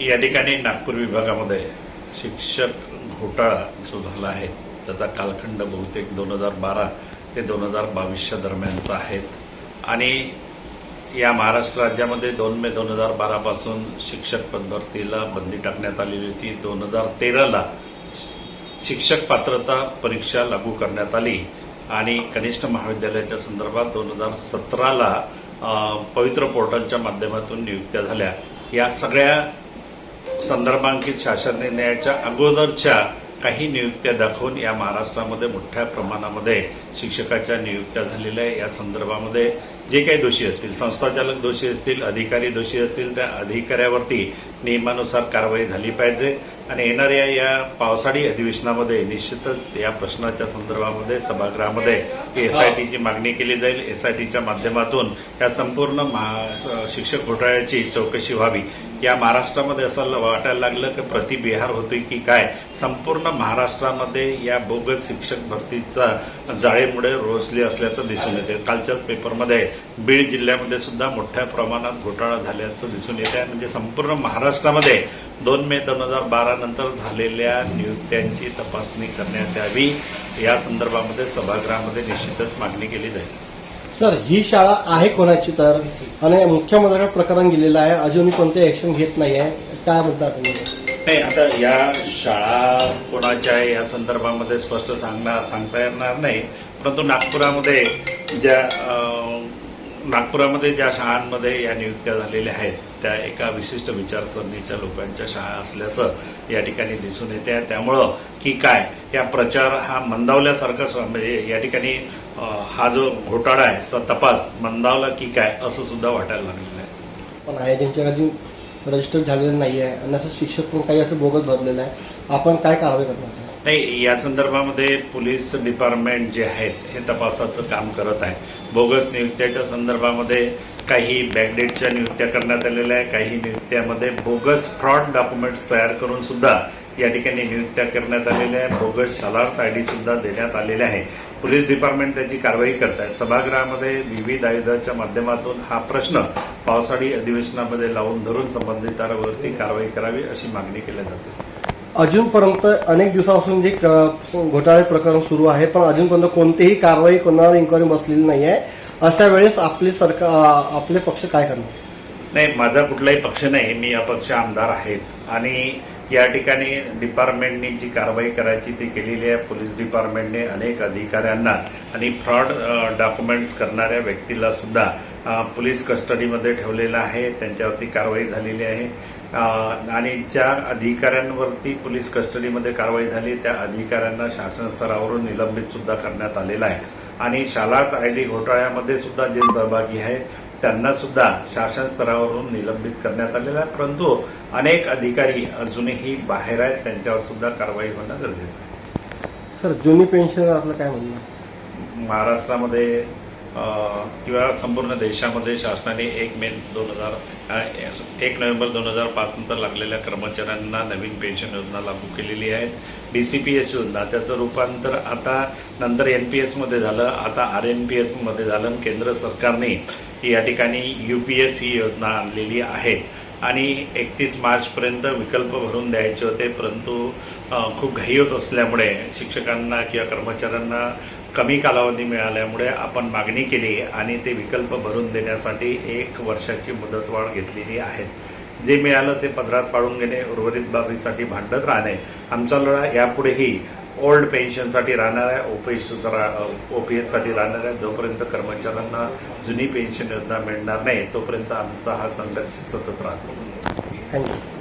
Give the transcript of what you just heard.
या ठिकाणी नागपूर विभागामध्ये शिक्षक घोटाळा जो झाला आहे त्याचा कालखंड बहुतेक दोन हजार बारा ते दोन हजार बावीसच्या दरम्यानचा आहे. आणि या महाराष्ट्र राज्यामध्ये दोन मे दोन हजार बारापासून शिक्षक पदभरतीला बंदी टाकण्यात आलेली होती. दोन हजार तेराला शिक्षक पात्रता परीक्षा लागू करण्यात आली. आणि कनिष्ठ महाविद्यालयाच्या संदर्भात दोन हजार सतराला पवित्र पोर्टलच्या माध्यमातून नियुक्त्या झाल्या. या सगळ्या संदर्भांकित शासन निर्णयाच्या अगोदरच्या काही नियुक्त्या दाखवून या महाराष्ट्रामध्ये मोठ्या प्रमाणामध्ये शिक्षकाच्या नियुक्त्या झालेल्या आहे. या संदर्भामध्ये जे काही दोषी असतील संस्थाचालक दोषी असतील अधिकारी दोषी असतील त्या अधिकाऱ्यावरती नियमानुसार कारवाई झाली पाहिजे. आणि येणाऱ्या या पावसाळी अधिवेशनामध्ये निश्चितच या प्रश्नाच्या संदर्भामध्ये सभागृहामध्ये एसआयटीची मागणी केली जाईल. एसआयटीच्या माध्यमातून या संपूर्ण महा शिक्षक घोटाळ्याची चौकशी व्हावी. या महाराष्ट्रामध्ये असं वाटायला लागलं की प्रति बिहार होती की काय? संपूर्ण महाराष्ट्रामध्ये या बोगस शिक्षक भरतीचा जाळेमुळे रोजली असल्याचं दिसून येते कालच्याच पेपरमध्ये बीड जिल्ह्यामध्ये सुद्धा मोठ्या प्रमाणात घोटाळा झाल्याचं दिसून येत आहे. म्हणजे संपूर्ण महाराष्ट्रामध्ये दोन मे दोन हजार बारा नंतर झालेल्या नियुक्त्यांची तपासणी करण्यात यावी. या संदर्भामध्ये सभागृहामध्ये निश्चितच मागणी केली जाईल. सर ही शाळा आहे कोणाची तर? आणि मुख्यमंत्र्याकडे प्रकरण गेलेलं आहे. अजूनही कोणते ऍक्शन घेत नाही आहे? काय म्हणता तुम्ही? नाही आता या शाळा कोणाच्या आहे या संदर्भामध्ये स्पष्ट सांगणार सांगता येणार नाही. परंतु नागपुरामध्ये ज्या नागपुरामध्ये ज्या शाळांमध्ये या नियुक्त्या झालेल्या आहेत त्या एका विशिष्ट विचारसरणीच्या लोकांच्या शाळा असल्याचं या ठिकाणी दिसून येते आहे त्यामुळं की काय या प्रचार हा मंदावल्यासारखा म्हणजे या ठिकाणी हा जो घोटाळा आहे तो तपास मंदावला की काय असं सुद्धा वाटायला लागलेलं आहे. पण आहे त्यांच्या अजून रजिस्टर झालेलं नाही आहे आणि असं शिक्षक पण काही असं बोगत भरलेलं आहे. आपण काय कारवाई करणार? नाही या संदर्भामध्ये पोलीस डिपार्टमेंट जे आहेत हे तपासाचं काम करत आहे बोगस नियुक्त्याच्या संदर्भामध्ये काही बॅकडेटच्या नियुक्त्या करण्यात आलेल्या आहे काही नियुक्त्यामध्ये बोगस फ्रॉड डॉक्युमेंट्स तयार करून सुद्धा या ठिकाणी नियुक्त्या करण्यात आलेल्या आहे बोगस शालार्थ आयडी सुद्धा देण्यात आलेले आहे पोलीस डिपार्टमेंट त्याची कारवाई करत आहे सभागृहामध्ये विविध आयुधाच्या माध्यमातून हा प्रश्न पावसाळी अधिवेशनामध्ये लावून धरून संबंधितांवरती कारवाई करावी अशी मागणी केली जाते. अजूनपर्यंत अनेक दिवसापासून जे घोटाळे प्रकरण सुरू आहे पण अजूनपर्यंत कोणतीही कारवाई कोणावर इन्क्वायरी बसलेली नाही आहे अशा वेळेस आपली सरकार आपले पक्ष काय करणार? नाही माझा कुठलाही पक्ष नाही. मी अपक्ष आमदार आहेत. आणि या ठिकाणी डिपार्टमेंटनी जी कारवाई करायची ती केलेली आहे. पोलीस डिपार्टमेंटने अनेक अधिकाऱ्यांना आणि फ्रॉड डॉक्युमेंट्स करणाऱ्या व्यक्तीला सुद्धा पोलीस कस्टडीमध्ये ठेवलेलं आहे. त्यांच्यावरती कारवाई झालेली आहे. आणि ज्या अधिकाऱ्यांवरती पोलीस कस्टडीमध्ये कारवाई झाली त्या अधिकाऱ्यांना शासन स्तरावरून निलंबित सुद्धा करण्यात आलेलं आहे. आणि शालाच आयडी घोटाळ्यामध्ये सुद्धा जे सहभागी आहेत त्यांना सुद्धा शासन स्तरावरून निलंबित करण्यात आलेलं आहे. परंतु अनेक अधिकारी अजूनही बाहेर आहेत त्यांच्यावर सुद्धा कारवाई होणं गरजेचं आहे. सर जुनी पेन्शन आपलं काय म्हणणं आहे? महाराष्ट्रामध्ये किंवा संपूर्ण देशामध्ये शासनाने एक मे दोन हजार एक नोव्हेंबर दोन हजार पाच नंतर लागलेल्या कर्मचाऱ्यांना नवीन पेन्शन योजना लागू केलेली आहे. डीसीपीएस योजना त्याचं रूपांतर आता नंतर एनपीएसमध्ये झालं आता आर एन पी एसमध्ये झालं. केंद्र सरकारने या ठिकाणी यूपीएस ही योजना आणलेली आहे. आणि एकतीस मार्चपर्यंत विकल्प भरून द्यायचे होते परंतु खूप घाई होत असल्यामुळे शिक्षकांना किंवा कर्मचाऱ्यांना कमी कालावधी मिळाल्यामुळे आपण मागणी केली आणि ते विकल्प भरून देण्यासाठी एक वर्षाची मुदतवाढ घेतलेली आहे. जे मिळालं ते पदरात पाडून घेणे उर्वरित बाबीसाठी भांडत राहणे. आमचा लढा यापुढेही ओल्ड पेन्शनसाठी राहणाऱ्या ओ पी आहे ओ पी एससाठी राहणाऱ्या जोपर्यंत कर्मचाऱ्यांना जुनी पेन्शन योजना मिळणार नाही तोपर्यंत आमचा हा संघर्ष सतत राहतो. थँक्यू